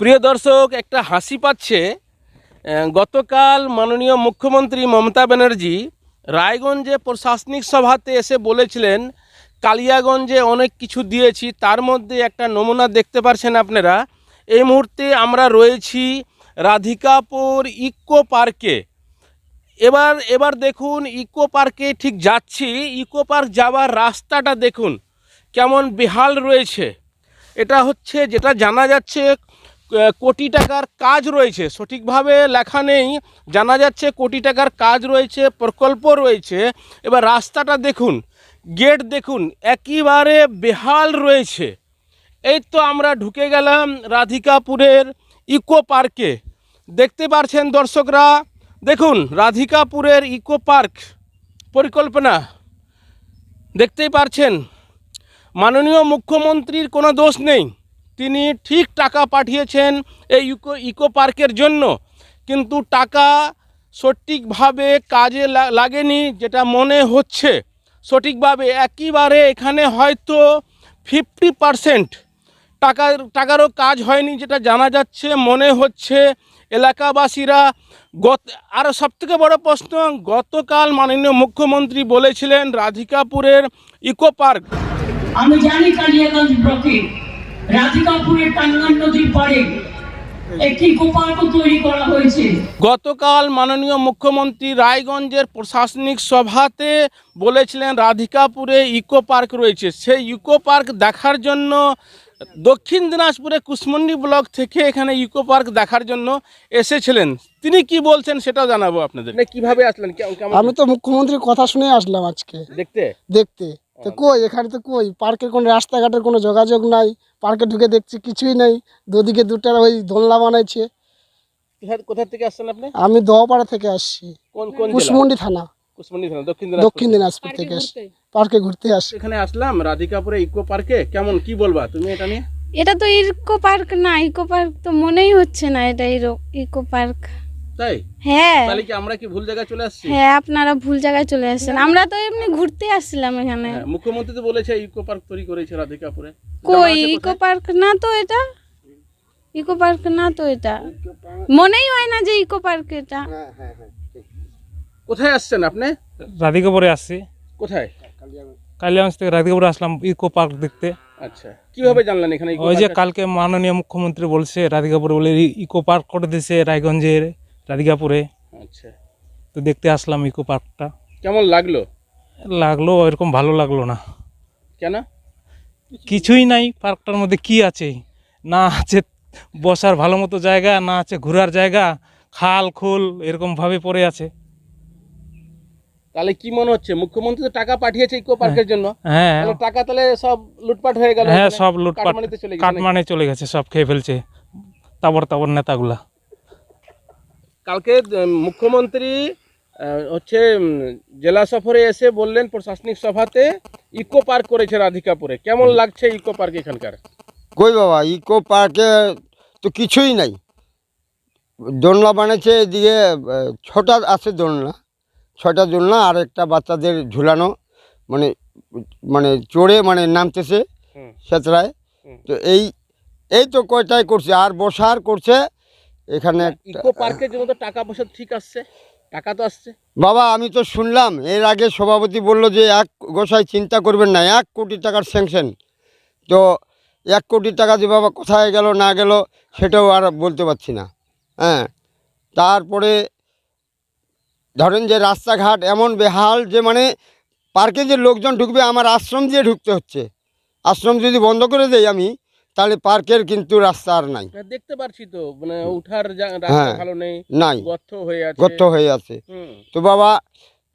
প্রিয় দর্শক, একটা হাসি পাচ্ছে গতকাল মাননীয় মুখ্যমন্ত্রী মমতা ব্যানার্জি রায়গঞ্জে প্রশাসনিক সভাতে এসে বলেছিলেন, কালিয়াগঞ্জে অনেক কিছু দিয়েছি, তার মধ্যে একটা নমুনা দেখতে পারছেন আপনারা। এই মুহূর্তে আমরা রয়েছি রাধিকাপুর ইকো পার্কে। এবার এবার দেখুন, ইকো পার্কে ঠিক যাচ্ছি, ইকো পার্ক যাওয়ার রাস্তাটা দেখুন, কেমন বেহাল রয়েছে। এটা হচ্ছে, যেটা জানা যাচ্ছে কোটি টাকার কাজ রয়েছে। সঠিকভাবে লেখা নেই। জানা যাচ্ছে কোটি টাকার কাজ রয়েছে, প্রকল্প রয়েছে। এবার রাস্তাটা দেখুন, গেট দেখুন, একেবারে বেহাল রয়েছে। এই তো আমরা ঢুকে গেলাম রাধিকাপুরের ইকো পার্কে। দেখতে পারছেন দর্শকরা? দেখুন, রাধিকাপুরের ইকো পার্ক পরিকল্পনা। দেখতেই পারছেন, মাননীয় মুখ্যমন্ত্রীর কোনো দোষ নেই। তিনি ঠিক টাকা পাঠিয়েছেন এই ইকো ইকো পার্কের জন্য। কিন্তু টাকা সঠিকভাবে কাজে লাগেনি, যেটা মনে হচ্ছে। সঠিকভাবে একইবারে এখানে হয়তো ফিফটি পারসেন্ট টাকার, টাকারও কাজ হয়নি, যেটা জানা যাচ্ছে, মনে হচ্ছে এলাকাবাসীরা গত, আরও সবথেকে বড় প্রশ্ন, গতকাল মাননীয় মুখ্যমন্ত্রী বলেছিলেন রাধিকাপুরের ইকো পার্ক। আমি জানি কালিয়াগঞ্জ ব্লকে রাধিকাপুরের টাঙ্গান নদীর পাড়ে একটি গোপার্ক তৈরি করা হয়েছে। গতকাল মাননীয় মুখ্যমন্ত্রী রায়গঞ্জের প্রশাসনিক সভাতে বলেছিলেন রাধিকাপুরে ইকো পার্ক রয়েছে। সেই ইকো পার্ক দেখার জন্য দক্ষিণ দিনাজপুরে কুশমন্ডি ব্লক থেকে এখানে ইকো পার্ক দেখার জন্য এসেছিলেন। তিনি কি বলছেন সেটাও জানাব আপনাদের। মানে কীভাবে আসলেন? কে- আমি তো মুখ্যমন্ত্রীর কথা শুনে আসলাম আজকে। দেখতে? দেখতে। তো কই? এখানে তো কই? পার্কের কোনো রাস্তাঘাটের কোনো যোগাযোগ নাই। পার্কে ঢুকে দেখছি কিছুই নাই। দুদিকে দুটা ওই দোলনা বানাইছে। কোথা- কোথা থেকে আসছেন আপনি? আমি দোয়াপাড়া থেকে আসছি। কোন কোন কুশমন্ডি থানা। দক্ষিণ দিনাজপুর। দক্ষিণ দিনাজপুর থেকে আসছি। পার্কে ঘুরতে আসছি। এখানে আসলাম রাধিকাপুরে ইকো পার্কে। কেমন কি বলবা তুমি এটা নিয়ে? এটা তো ইকো পার্ক না ইকো পার্ক তো মনেই হচ্ছে না এটা ইকো পার্ক। তাই? হ্যাঁ। তাহলে কি আমরা কি ভুল জায়গায় চলে আসছি? হ্যাঁ আপনারা ভুল জায়গায় চলে আসছেন। আমরা তো এমনি ঘুরতে আসছিলাম এখানে। হ্যাঁ, মুখ্যমন্ত্রী তো বলেছে ইকো পার্ক তৈরি করেছে রাধিকাপুরে। কই ইকো পার্ক না তো এটা? ইকো পার্ক না তো এটা? মনেই হয় না যে ইকো পার্ক এটা। কোথায় আসছেন আপনি? রাধিকাপুরে আসছি। কোথায়? কালিয়াগঞ্জ থেকে রাধিকাপুরে আসলাম ইকো পার্ক দেখতে। আচ্ছা কীভাবে জানলেন এখানে ওই যে কালকে মাননীয় মুখ্যমন্ত্রী বলছে রাধিকাপুরে বলে ইকো পার্ক করে দিয়েছে রায়গঞ্জের রাধিকাপুরে। আচ্ছা। তো দেখতে আসলাম ইকো পার্কটা। কেমন লাগল? লাগল এরকম ভালো লাগল না। কেন? কিছুই নাই পার্কটার মধ্যে কি আছে? না আছে বসার ভালো মতো জায়গা না আছে ঘোরার জায়গা খাল খুল এরকমভাবে পড়ে আছে। তাহলে কি মনে হচ্ছে? মুখ্যমন্ত্রী তো টাকা পাঠিয়েছে ইকো পার্কের জন্য। হ্যাঁ। টাকা তাহলে সব লুটপাট হয়ে গেল হ্যাঁ সব লুটপাট। কাটমানিতে চলে গেছে কাটমানে চলে গেছে সব খেয়ে ফেলছে। তাবর তাবর নেতাগুলা। কালকে মুখ্যমন্ত্রী হচ্ছে জেলা সফরে এসে বললেন প্রশাসনিক সভাতে ইকো পার্ক করেছে রাধিকাপুরে। কেমন লাগছে ইকো পার্ক এখানকার? কই বাবা ইকো পার্কে তো কিছুই নাই। দোলনা বানিয়েছে এদিকে ছটা আছে দোলনা। ছটা দোলনা আর একটা বাচ্চাদের ঝুলানো মানে মানে চড়ে মানে নামতেছে। সেতরায়। তো এই এই তো কয়টাই করছে আর বসার করছে এখানে ইকো পার্কের জন্য তো টাকা পয়সা ঠিক আসছে টাকা তো আসছে। বাবা আমি তো শুনলাম এর আগে সভাপতি বলল যে এক গোসাই চিন্তা করবেন না এক কোটি টাকার স্যাংশন তো এক কোটি টাকা যে বাবা কোথায় গেল না গেল সেটাও আর বলতে পারছি না হ্যাঁ। তারপরে ধরেন যে রাস্তাঘাট এমন বেহাল যে মানে পার্কে যে লোকজন ঢুকবে আমার আশ্রম দিয়ে ঢুকতে হচ্ছে। আশ্রম যদি বন্ধ করে দেই আমি তাহলে পার্কের কিন্তু রাস্তা আর নাই। হ্যাঁ, দেখতে পারছি তো মানে উঠার রাস্তা হ্যাঁ। ভালো নেই নাই। গর্ত হয়ে আছে। গর্ত হয়ে আছে। তো বাবা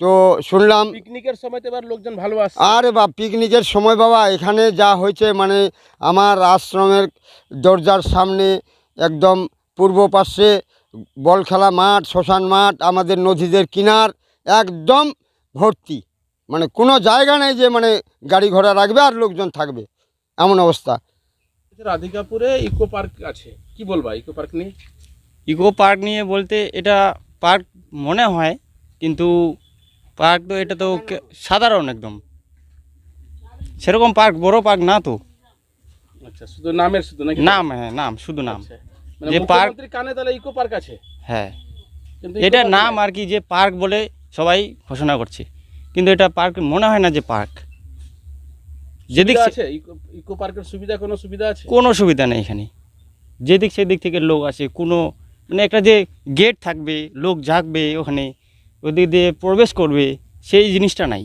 তো শুনলাম পিকনিকের সময় এবার লোকজন ভালো আসছে। আরে বা পিকনিকের সময় বাবা এখানে যা হয়েছে মানে আমার আশ্রমের দরজার সামনে একদম পূর্ব পাশে বল খেলা মাঠ শ্মশান মাঠ আমাদের নদীদের কিনার একদম ভর্তি। মানে কোনো জায়গা নেই যে মানে গাড়ি ঘোড়া রাখবে আর লোকজন থাকবে। এমন অবস্থা। রাধিকাপুরে ইকো পার্ক আছে কি বলবা ইকো পার্ক নিয়ে? ইকো পার্ক নিয়ে বলতে এটা পার্ক মনে হয় কিন্তু পার্ক তো এটা তো সাধারণ একদম। সেরকম পার্ক বড় পার্ক না তো। আচ্ছা শুধু নামের শুধু নাকি? নাম হ্যাঁ নাম শুধু নাম। আচ্ছা। মানে যে পার্ক কানে তাহলে ইকো পার্ক আছে? হ্যাঁ। এটা নাম আর কি যে পার্ক বলে সবাই ঘোষণা করছে। কিন্তু এটা পার্ক মনে হয় না যে পার্ক। যেদিক আছে? ইকো পার্কের সুবিধা কোনো সুবিধা আছে? কোনো সুবিধা নেই এখানে। যেদিক সেদিক থেকে লোক আসে কোনো মানে একটা যে গেট থাকবে লোক জাগবে ওখানে ওদিক দিয়ে প্রবেশ করবে সেই জিনিসটা নাই।